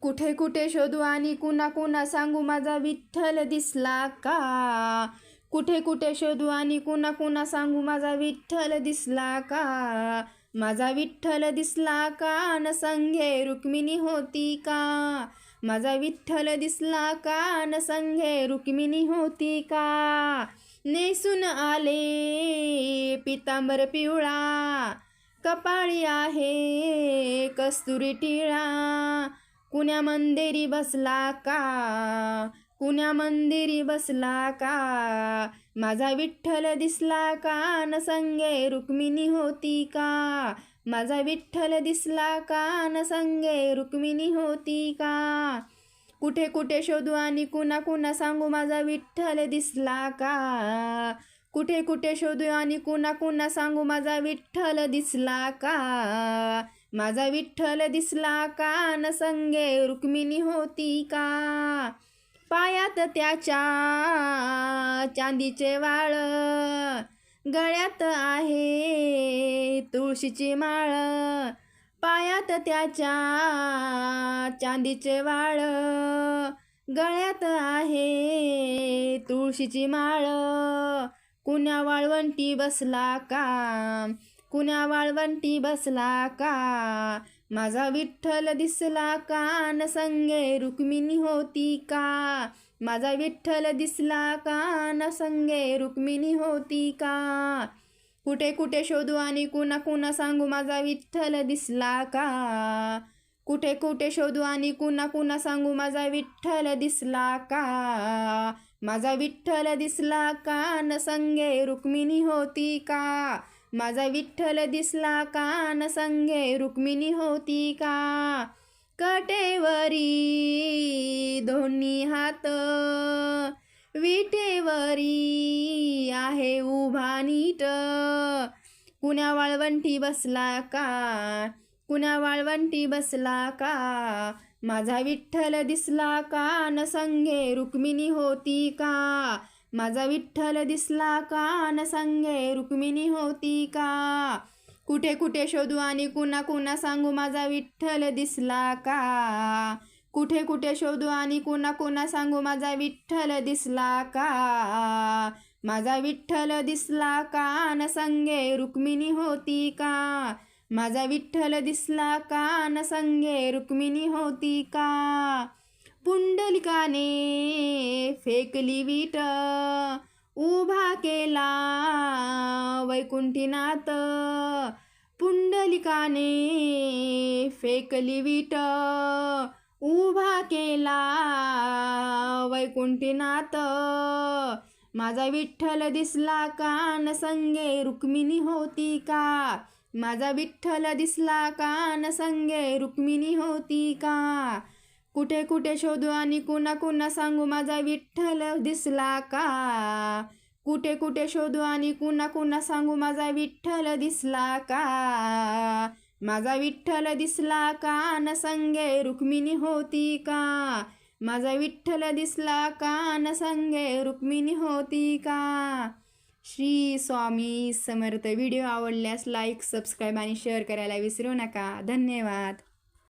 कुठे कुठे शोधू आणि कुणा कुणा सांगू माझा विठ्ठल दिसला का? कुठे कुठे शोधू आणि कुणा कुणा सांगू माझा विठ्ठल दिसला का? माझा विठ्ठल दिसला का? न संघे रुक्मिणी होती का? माझा विठ्ठल दिसला का? न संघे रुक्मिणी होती का? नेसून आले पितांबर पिवळा. कपाळी आहे कस्तुरी टिळा. कुण्या मंदिरी बसला का? कुण्या मंदिरी बसला का? माझा विठ्ठल दिसला का? न संगे रुक्मिणी होती का? माझा विठ्ठल दिसला का? न संगे रुक्मिणी होती का? कुठे कुठे शोधू आणि कुणा कुणा सांगू माझा विठ्ठल दिसला का? कुठे कुठे शोधू आणि कुणा कुणा सांगू माझा विठ्ठल दिसला का? माझा विठ्ठल दिसला का? न संगे रुक्मिणी होती का? पायात त्याच्या चांदीचे वाळ गळ्यात आहे तुळशीची माळ. पायात त्याच्या चांदीचे वाळ गळ्यात आहे तुळशीची माळ. कुण्या वाळवंटी बसला का? कुण्या वाळवंटी बसला का? माझा विठ्ठल दिसला का? न संगे रुक्मिणी होती का? माझा विठ्ठल दिसला का? न संगे रुक्मिणी होती का? कुठे कुठे शोधू आणि कुणा कुणा सांगू माझा विठ्ठल दिसला का? कुठे कुठे शोधू आणि कुणा कुणा सांगू माझा विठ्ठल दिसला का? माझा विठ्ठल दिसला का न संगे रुक्मिणी होती का? माझा विठ्ठल दिसला का न संगे रुक्मिणी होती का? कटेवरी दोन्ही हात विटेवरी आहे उभा नीट. कुण्या वाळवंटी बसला का? कुण्या वाळवंटी बसला का? माझा विठ्ठल दिसला का? न संघे रुक्मिणी होती का? माझा विठ्ठल दिसला का? न संघे रुक्मिणी होती का? कुठे कुठे शोधू आणि कुणा कुणा सांगू माझा विठ्ठल दिसला का? कुठे कुठे शोधू आणि कुणा कुणा सांगू माझा विठ्ठल दिसला का? माझा विठ्ठल दिसला का? न संगे रुक्मिणी होती का? माझा विठ्ठल दिसला कान संगे रुक्मिणी होती का? पुंडलिकाने फेकली विट उभा केला वैकुंठीनाथ. पुंडलिकाने फेकली विट उभा केला वैकुंठीनाथ. माझा विठ्ठल दिसला कान संगे रुक्मिणी होती का? माझा विठ्ठल दिसला का न संगे रुक्मिणी होती का? कुठे कुठे शोधू आणि कुणा कुणा सांगू माझा विठ्ठल दिसला का? कुठे कुठे शोधू आणि कुणा कुणा सांगू माझा विठ्ठल दिसला का? माझा विठ्ठल दिसला का न संगे रुक्मिणी होती का? माझा विठ्ठल दिसला का न संगे रुक्मिणी होती का? श्री स्वामी समर्थ. व्हिडिओ आवडल्यास लाईक सबस्क्राईब आणि शेअर करायला विसरू नका. धन्यवाद.